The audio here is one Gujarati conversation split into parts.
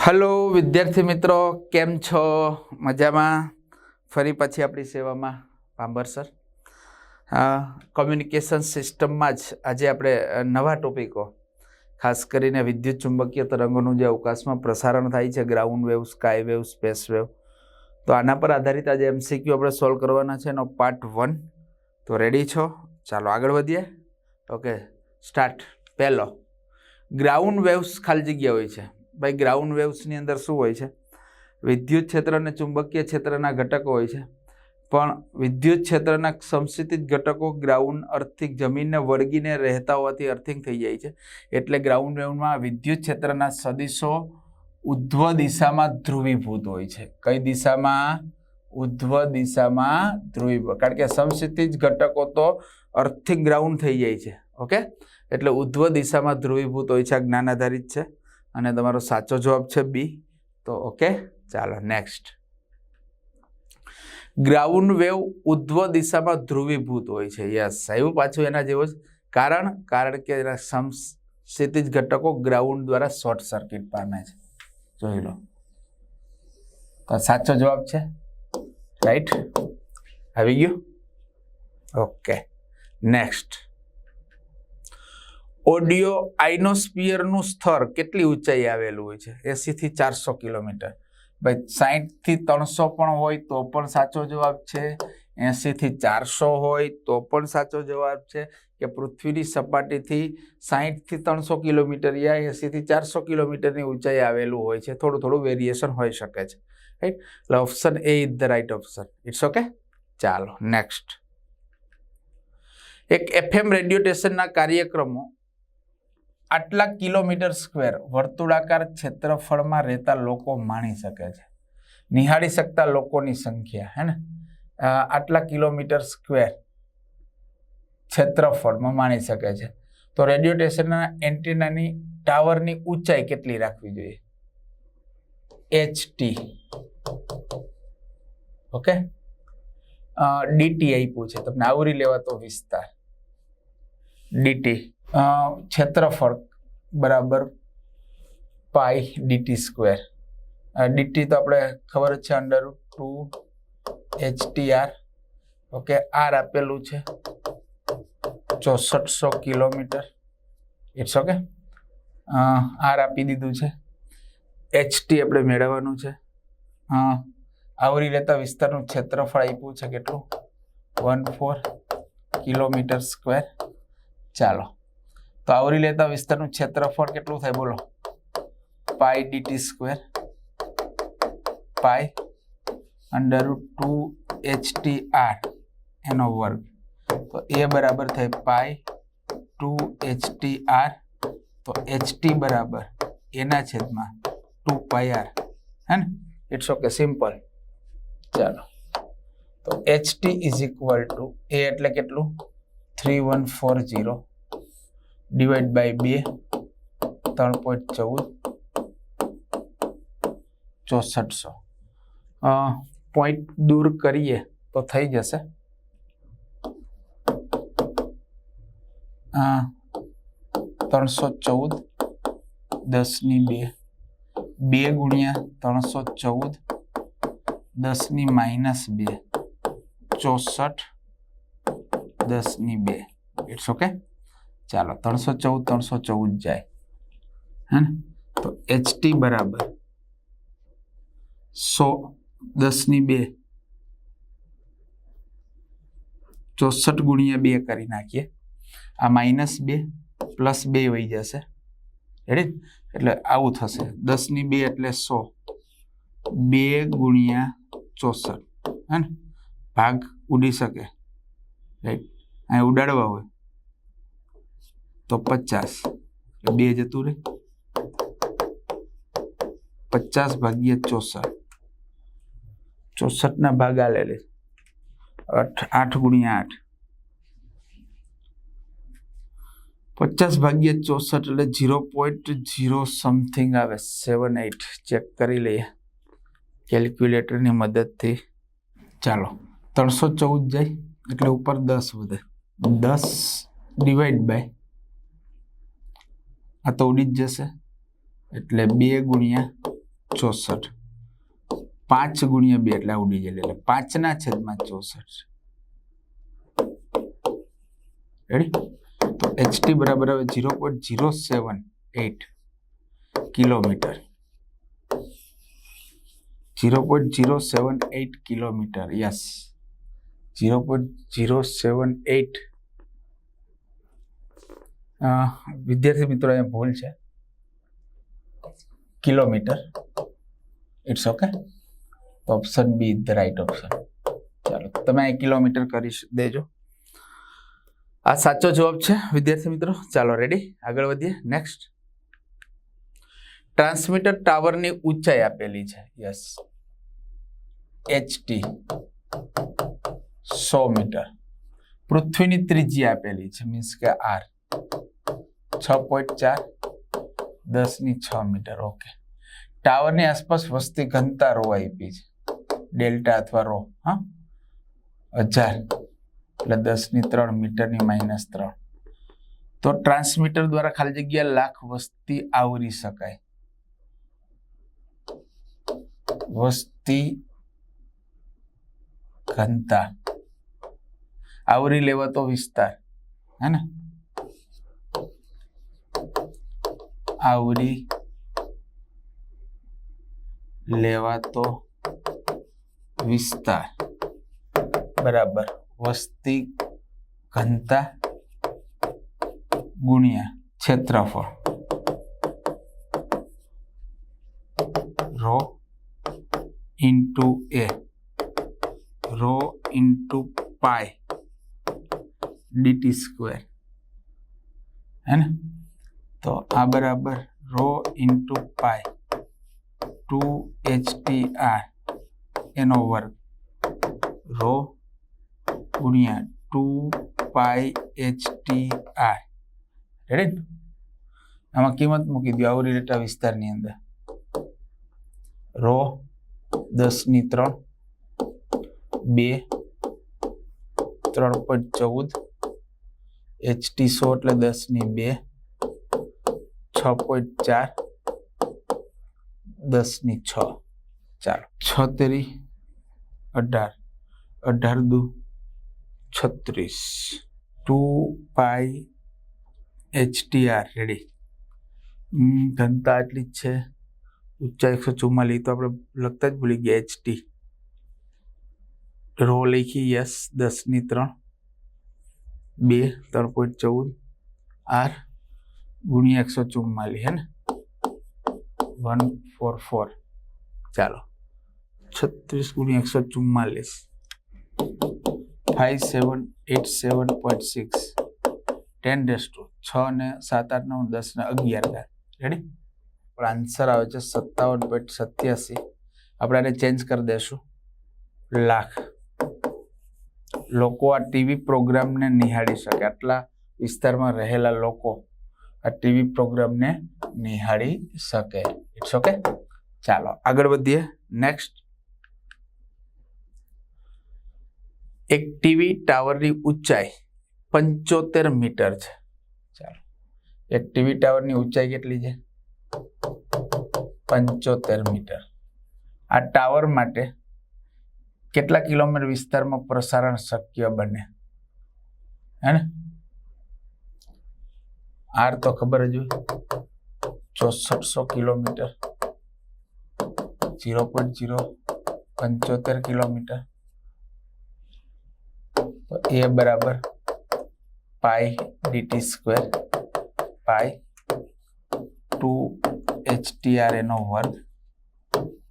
હલો, વિદ્યાર્થી મિત્રો, કેમ છો? મજામાં? ફરી પછી આપણી સેવામાં પાંબર સર. કોમ્યુનિકેશન સિસ્ટમમાં જ આજે આપણે નવા ટોપિકો ખાસ કરીને વિદ્યુત ચુંબકીય તરંગોનું જે અવકાશમાં પ્રસારણ થાય છે ground wave sky wave space wave તો આના પર આધારિત આજે એમસીક્યુ આપણે સોલ્વ કરવાના છે, એનો પાર્ટ વન તો રેડી છો? ચાલો આગળ વધીએ. ઓકે સ્ટાર્ટ પહેલો. ગ્રાઉન્ડ વેવ્સ ખાલી જગ્યા હોય છે. ભાઈ ગ્રાઉન્ડ વેવ્સની અંદર શું હોય છે? વિદ્યુત ક્ષેત્ર અને ચુંબકીય ક્ષેત્રના ઘટકો હોય છે. પણ વિદ્યુત ક્ષેત્રના સમસ્થિત ઘટકો ગ્રાઉન્ડ અર્થિક જમીનને વળગીને રહેતા હોવાથી અર્થિંગ થઈ જાય છે. એટલે ગ્રાઉન્ડ વેવમાં વિદ્યુત ક્ષેત્રના સદિશો ઉધ્વ દિશામાં ધ્રુવીભૂત હોય છે. કઈ દિશામાં? ઉધ્વ દિશામાં ધ્રુવીભૂત કારણ કે સમસ્થિત ઘટકો તો અર્થિંગ ગ્રાઉન્ડ થઈ જાય છે. ઓકે? એટલે ઉધ્વ દિશામાં ધ્રુવીભૂત હોય છે, આ જ્ઞાન આધારિત છે. અને તમારો સાચો જવાબ છે બી. તો ઓકે, ચાલો નેક્સ્ટ. ગ્રાઉન્ડ વેવ ઉધ્વ દિશામાં ધ્રુવીભૂત હોય છે. યસ એવું પાછું એના જેવો જ. કારણ કારણ કે એના સમસ્થિતિજ ઘટકો ગ્રાઉન્ડ દ્વારા શોર્ટ સર્કિટ પામે છે. જોઈ લો. તો સાચો જવાબ છે? રાઈટ? આવી ગયું? Okay, next. ઓડિયો આઇનોસ્પિયરનું સ્તર કેટલી ઊંચાઈ આવેલું હોય છે? એંસીથી ચારસો કિલોમીટર. ભાઈ, સાહીઠથી ત્રણસો પણ હોય તો પણ સાચો જવાબ છે. એંસીથી ચારસો હોય તો પણ સાચો જવાબ છે કે પૃથ્વીની સપાટીથી સાહીઠથી ત્રણસો કિલોમીટર યા એંસીથી ચારસો કિલોમીટરની ઊંચાઈ આવેલું હોય છે. થોડું થોડું વેરિએશન હોઈ શકે છે. રાઈટ એટલે option A is the right option it's okay ચાલો નેક્સ્ટ એક એફએમ રેડિયો સ્ટેશનના કાર્યક્રમો આટલા કિલોમીટર સ્ક્વેર વર્તુળાકાર ક્ષેત્રફળમાં રહેતા લોકો માણી શકે છે. નિહાળી શકતા લોકોની સંખ્યા, હે ને? આટલા કિલોમીટર સ્ક્વેર ક્ષેત્રફળમાં માણી શકે છે. તો રેડિયો સ્ટેશનના એન્ટેનાની ટાવરની ઊંચાઈ કેટલી રાખવી જોઈએ? H T okay? ડીટી આપ્યું છે. તમને આવરી લેવાતો વિસ્તાર. ડીટી ક્ષેત્રફળ બરાબર પાઈ ડીટી સ્ક્વેર ડીટી તો આપણે ખબર જ છે under two HTR okay R આપેલું છે ચોસઠસો કિલોમીટર. ઇટ્સ ઓકે આર આપી દીધું છે. એચટી આપણે મેળવવાનું છે. આવરી લેતા વિસ્તારનું ક્ષેત્રફળ આપ્યું છે કેટલું? વન ફોર કિલોમીટર સ્ક્વેર ચાલો. તો આવરી લેતા વિસ્તારનું ક્ષેત્રફળ કેટલું થાય? બોલો. Pi DT square pi under two HT R એનો વર્ગ. તો એ બરાબર થાય પાઈ ટુ એચટી આર તો એચટી બરાબર એના છેદમાં ટુ પાઈ આર હે ને? ઇટ્સ ઓકે સિમ્પલ ચાલો. તો HT is equal to A એટલે કેટલું? Three one four zero divide by બે ત્રણ પોઈન્ટ ચૌદ ચોસઠસો પોઈન્ટ દૂર કરીએ તો થઈ જશે અ, ત્રણસો ચૌદ દસની બે બે ગુણ્યા ત્રણસો ચૌદ દસની માઇનસ બે ચોસઠ દસની બે ઇટ્સ ઓકે ચાલો, ત્રણસો ચૌદ ત્રણસો ચૌદ જાય. હે ને? તો એચટી બરાબર સો દસની બે. ચોસઠ ગુણ્યા બે કરી નાખીએ. આ માઇનસ બે પ્લસ બે વહી જશે. રેડી એટલે આવું થશે. દસની બે એટલે સો. બે ગુણ્યા ચોસઠ. હે ને? ભાગ ઉડી શકે. રાઈટ અહીં ઉડાડવા હોય. તો પચાસ. બે જતું રહે પચાસ ભાગ્યા ચોસઠ. ચોસઠના ભાગ આલે આઠ આઠ ગુણ્યા આઠ. પચાસ ભાગ્યા ચોસઠ એટલે ઝીરો પોઈન્ટ ઝીરો સમથિંગ આવે. સેવન એટ ચેક કરી લઈએ. કેલ્ક્યુલેટરની મદદથી. ચાલો ત્રણસો ચૌદ જાય એટલે ઉપર દસ વધે. દસ ડિવાઈડ બાય આ તો ઉડી જ જશે. એટલે બે ગુણ્યા ચોસઠ. પાંચ ગુણ્યા બે, એટલે ઉડી જાય એટલે પાંચના છેદમાં ચોસઠ. રેડી તો એચટી બરાબર હવે zero point zero seven eight kilometre. Zero point zero seven eight kilometre. Yes zero point zero seven eight વિદ્યાર્થી મિત્રો, અહીંયા ભૂલ છે. Kilometre. It's okay option B the right option ચાલો, તમે અહીં કિલોમીટર કરી દેજો. આ સાચો જવાબ છે, વિદ્યાર્થી મિત્રો. ચાલો રેડી આગળ વધીએ. નેક્સ્ટ ટ્રાન્સમીટર ટાવરની ઊંચાઈ આપેલી છે. યસ એચટી સો મીટર. પૃથ્વીની ત્રિજ્યા આપેલી છે મીન્સ કે આર છ પોઈન્ટ ચાર દસની છ મીટર, ઓકે. ટાવરની આસપાસ વસ્તી ઘનતા રો આપી છે. ડેલ્ટા અથવા રો, હા? હજાર. એટલે દસની ત્રણ મીટરની માઇનસ ત્રણ. તો ટ્રાન્સમીટર દ્વારા ખાલી જગ્યા લાખ વસ્તી આવરી શકાય. વસ્તી ઘનતા. આવરી લેવાતો વિસ્તાર હે ને આવરી લેવાતો વિસ્તાર. બરાબર. વસ્તી, ઘનતા, ગુણ્યા ક્ષેત્રફળ. Rho into A. Rho into pi. DT square. હે ને? તો આ બરાબર rho into pi two H T R એનો વર્ગ. રો ગુણ્યા two pi H T R. Ready આમાં કિંમત મૂકી દો આવરી રેટા વિસ્તારની અંદર. રો દસની ત્રણ, બે, ત્રણ પોઈન્ટ ચૌદ એચટી સો એટલે દસની બે છ પોઈન્ટ ચાર દસની છ ચાલો છ તેરી અઢાર અઢાર દુ છત્રીસ ટુ પાઈ એચટીઆર રેડી ઘનતા આટલી જ છે ઊંચાઈ એકસો ચુમ્માલીસ તો આપણે લખતા જ ભૂલી ગયા એચટી રો લખી યસ દસની ત્રણ બે ત્રણ પોઈન્ટ ચૌદ આર ગુણ્યા એકસો ચુમ્માલીસ હે ને? વન ફોર ફોર ચાલો. છત્રીસ ગુણ્યા એકસો ચુમ્માલીસ five seven eight seven point six ten days two છ ને સાત આઠ નવ દસ ને અગિયાર થાય રેડી પણ આન્સર આવે છે સત્તાવન પોઈન્ટ સત્યાસી. આપણે આને ચેન્જ કરી દેશું. લાખ. લોકો આ ટીવી પ્રોગ્રામને નિહાળી શકે. આટલા વિસ્તારમાં રહેલા લોકો. આ ટીવી પ્રોગ્રામને નિહાળી શકે. ઇટ્સ ઓકે ચાલો, આગળ વધીએ. નેક્સ્ટ એક ટીવી ટાવરની ઊંચાઈ પંચોતેર મીટર છે. ચાલો, એક ટીવી ટાવરની ઊંચાઈ કેટલી છે? પંચોતેર મીટર આ ટાવર માટે કેટલા કિલોમીટર વિસ્તારમાં પ્રસારણ શક્ય બને? હે ને? આર તો ખબર જ હોય. ચોસઠસો કિલોમીટર. ઝીરો પોઈન્ટ ઝીરો પંચોતેર કિલોમીટર. એ બરાબર pi DT square pi two HTR એનો વર્ગ.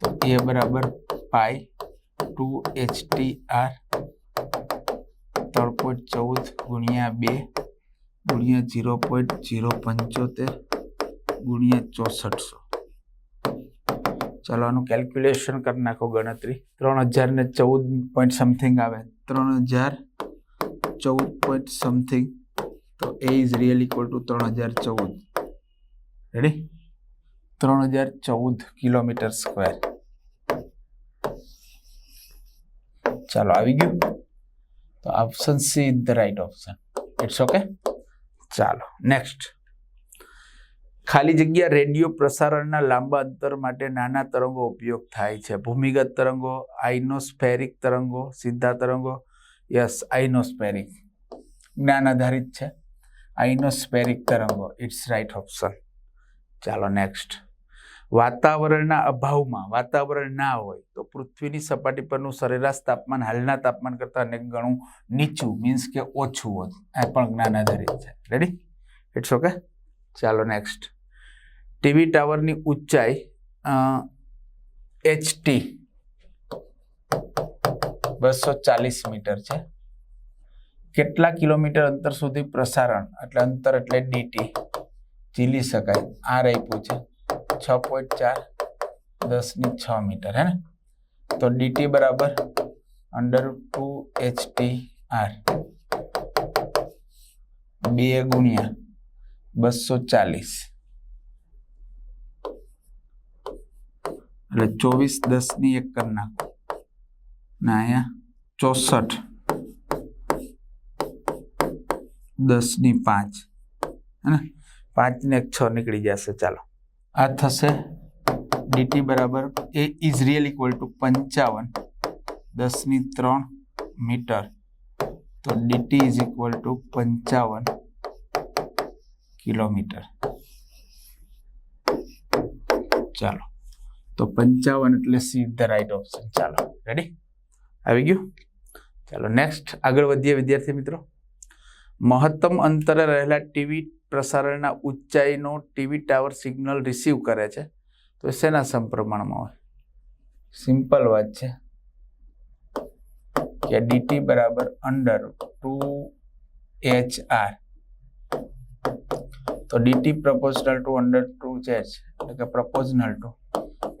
તો એ બરાબર પાઈ ટુ એચટીઆર ત્રણ પોઈન્ટ ચૌદ ગુણ્યા બે ગુણ્યા ઝીરો પોઈન્ટ ઝીરો પંચોતેર ગુણ્યા ચોસઠસો. ચાલો આનું કેલ્ક્યુલેશન કરી નાખો ગણતરી. ત્રણ હજાર ને ચૌદ પોઈન્ટ સમથિંગ આવે. ત્રણ હજાર ચૌદ પોઈન્ટ સમથિંગ તો A is real equal to ત્રણ હજાર ચૌદ. રેડી ત્રણ હજાર ચૌદ કિલોમીટર સ્ક્વેર ચાલો આવી ગયું. તો option C is the right option it's okay ચાલો નેક્સ્ટ ખાલી જગ્યા રેડિયો પ્રસારણના લાંબા અંતર માટે નાના તરંગો ઉપયોગ થાય છે. ભૂમિગત તરંગો, આઇનોસ્ફેરિક તરંગો, સીધા તરંગો, યસ, આઇનોસ્ફેરિક. જ્ઞાન આધારિત છે. આઇનોસ્ફેરિક તરંગો ઇટ્સ રાઇટ ઓપ્શન ચાલો નેક્સ્ટ વાતાવરણના અભાવમાં, વાતાવરણ ના હોય, તો પૃથ્વીની સપાટી પરનું સરેરાશ તાપમાન, હાલના તાપમાન કરતાં અનેક ગણું નીચું મીન્સ કે ઓછું હોત આ પણ જ્ઞાન આધારિત છે. રેડી ઇટ્સ ઓકે ચાલો નેક્સ્ટ ટીવી ટાવરની ઊંચાઈ એચ ટી બસો ચાલીસ મીટર છે. કેટલા કિલોમીટર અંતર સુધી પ્રસારણ? એટલે અંતર એટલે ડીટી ઝીલી શકાય. આ આપ્યું છે. છ પોઈન્ટ ચાર દસની છ મીટર હે ને તો ડીટી બરાબર under two H T R બે ગુણ્યા બસો ચાલીસ એટલે ચોવીસ દસની એક કરી નાખો ને અહીંયા ચોસઠ દસની પાંચ હે ને પાંચ ને એક છ નીકળી જશે ચાલો આ થશે ડીટી બરાબર A is real equal to પંચાવન. દસની ત્રણ મીટર. તો ડીટી ઇઝ ઇક્વલ ટુ પંચાવન કિલોમીટર. ચાલો. તો પંચાવન એટલે સી ધ રાઈટ ઓપ્શન ચાલો. રેડી આવી ગયું ચાલો. નેક્સ્ટ આગળ વધીએ વિદ્યાર્થી મિત્રો. મહત્તમ અંતરે રહેલા ટીવી પ્રસારણના ઊંચાઈનો ટીવી ટાવર સિગ્નલ રિસીવ કરે છે. તો એ શેના સમપ્રમાણમાં હોય? સિમ્પલ વાત છે. કે ડીટી બરાબર અંડર ટુ એચ આર. તો DT proportional to under two H એટલે કે પ્રપોઝનલ ટુ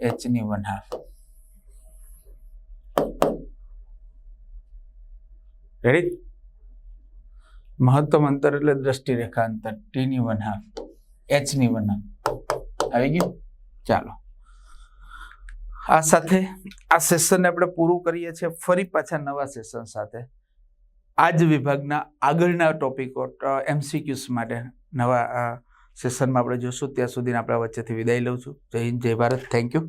એચની વન હાફ. રેડી મહત્તમ અંતર એટલે દ્રષ્ટિરેખા અંતર ટીની વન હાફ. એચની વન હાફ. આવી ગયું? ચાલો. આ સાથે આ સેશનને આપણે પૂરું કરીએ છીએ ફરી પાછા નવા સેશન સાથે. આ જ વિભાગના આગળના ટોપિકો એમસીક્યુસ માટે નવા સેશનમાં આપણે જોશું. ત્યાં સુધીને આપણા વચ્ચેથી વિદાય લઉં છું. જય હિન્દ, જય ભારત. Thank you